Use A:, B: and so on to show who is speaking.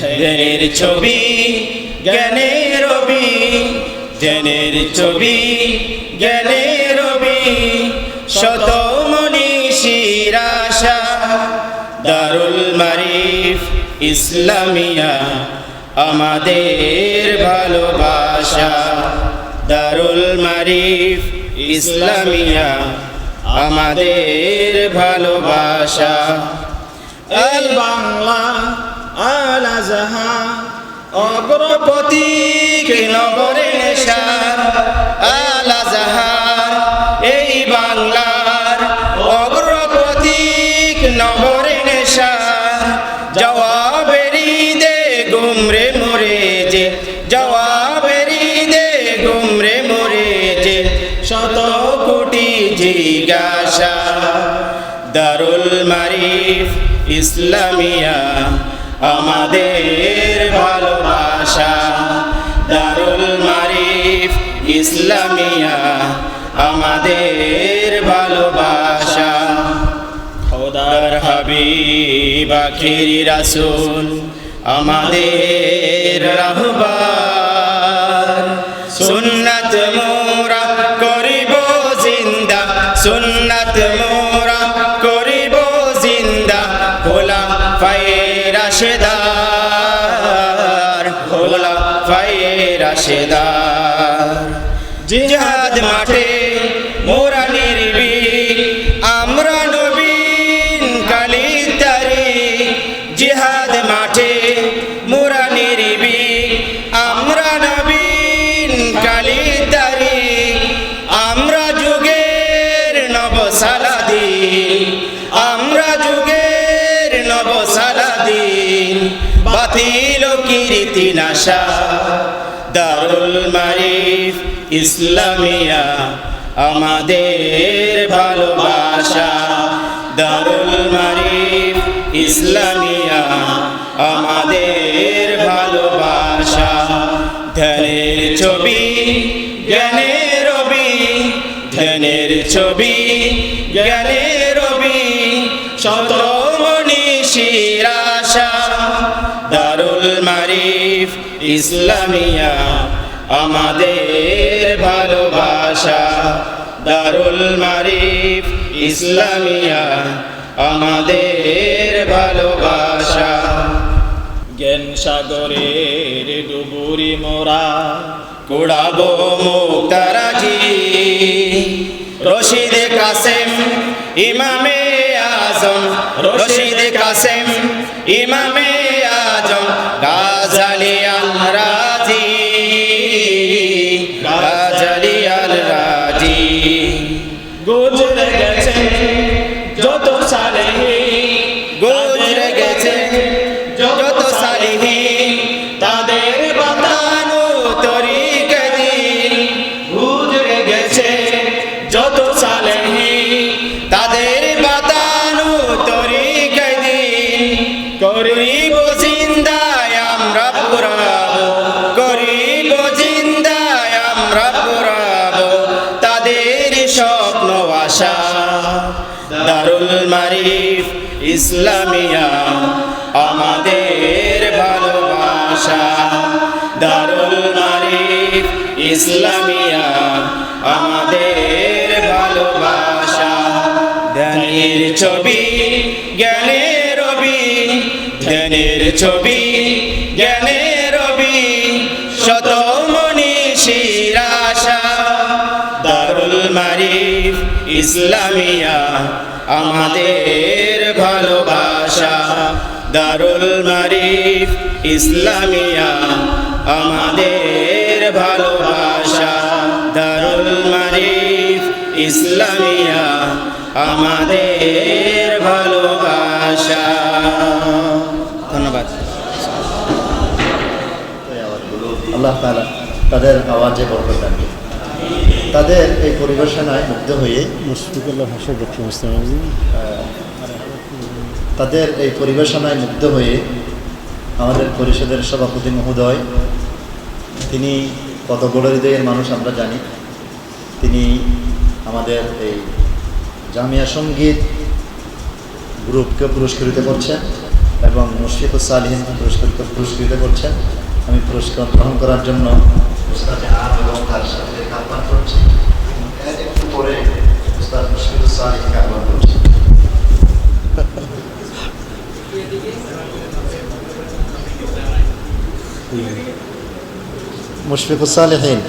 A: ধ্যানের ছবি, জ্ঞানের রবি ধ্যানের ছবি, জ্ঞানের রবি শত আশা দারুল মারিফ ইসলামিয়া, আমাদের ভালোবাসা। দারুল মারিফ ইসলামিয়া, আমাদের ভালোবাসা।
B: এই বাংলা আল আজহার
A: অগ্রপতি নগরে নেশার আল আজহার এই বাংলার অগ্রপতি নগরে জবাবেরি দে গুমরে মরে যে, জবাবেরি দে গুমরে মরে যে, শত কোটি জিজ্ঞাসা। দারুল মারিফ ইসলামিয়া আমাদের ভালোবাসা দারুল মারিফ ইসলামিয়া আমাদের ভালোবাসা। খোদার হাবিব আখির রাসুল আমাদের রাহবার। খোলা ফায়ের আশেদার জিহাদ মাঠে কীর্তি নাশা দারুল মারিফ ইসলামিয়া, আমাদের ভালোবাসা। দারুল মারিফ ইসলামিয়া, আমাদের ভালোবাসা। ধ্যানের ছবি, জ্ঞানের রবি ধ্যানের ছবি, জ্ঞানের রবি শত মনীষীর আশা দারুল মারিফ ইসলামিয়া, আমাদের ভালোবাসা। দারুল মারিফ, ইসলামিয়া, আমাদের ভালোবাসা।
B: জ্ঞান সাগরের ডুবুরি মোরা
A: কুড়াবো মুক্তারাজি। রশিদ কাসেম, ইমামে আজম। রশিদ কাসেম, ইমামে আজম, গাজালি দারুল মারিফ, ইসলামিয়া, আমাদের ভালোবাসা। দারুল মারিফ, ইসলামিয়া, আমাদের ভালোবাসা। ধ্যানের ছবি, জ্ঞানের রবি ধ্যানের ছবি, জ্ঞানের ইসলামিয়া, আমাদের ভালোবাসা। দারুল মারিফ, ইসলামিয়া, আমাদের ভালোবাসা। দারুল মারিফ, ইসলামিয়া, আমাদের ভালোবাসা। ধন্যবাদ।
C: আল্লাহ তাদের আওয়াজে বরকত করুন। তাদের এই পরিবেশনায় মুগ্ধ হয়ে
D: মুশফিকুল্লাহ ভাষা ইসলাম
C: তাদের এই পরিবেশনায় মুগ্ধ হয়ে আমাদের পরিষদের সভাপতি মহোদয় তিনি কত বড় হৃদয়ের মানুষ আমরা জানি। তিনি আমাদের এই জামিয়া সংগীত গ্রুপকে পুরস্কৃত করছেন এবং মুশফিকুল সালিহিন পুরস্কৃত পুরস্কৃত করছেন। আমি পুরস্কার গ্রহণ করার জন্য উস্তাদে আম এবং তার সাথে করছি। একটু পরে। উস্তাদ মুশফিকুল সালিহকে আহ্বান করছি। মুশফিকুল সালেহীন।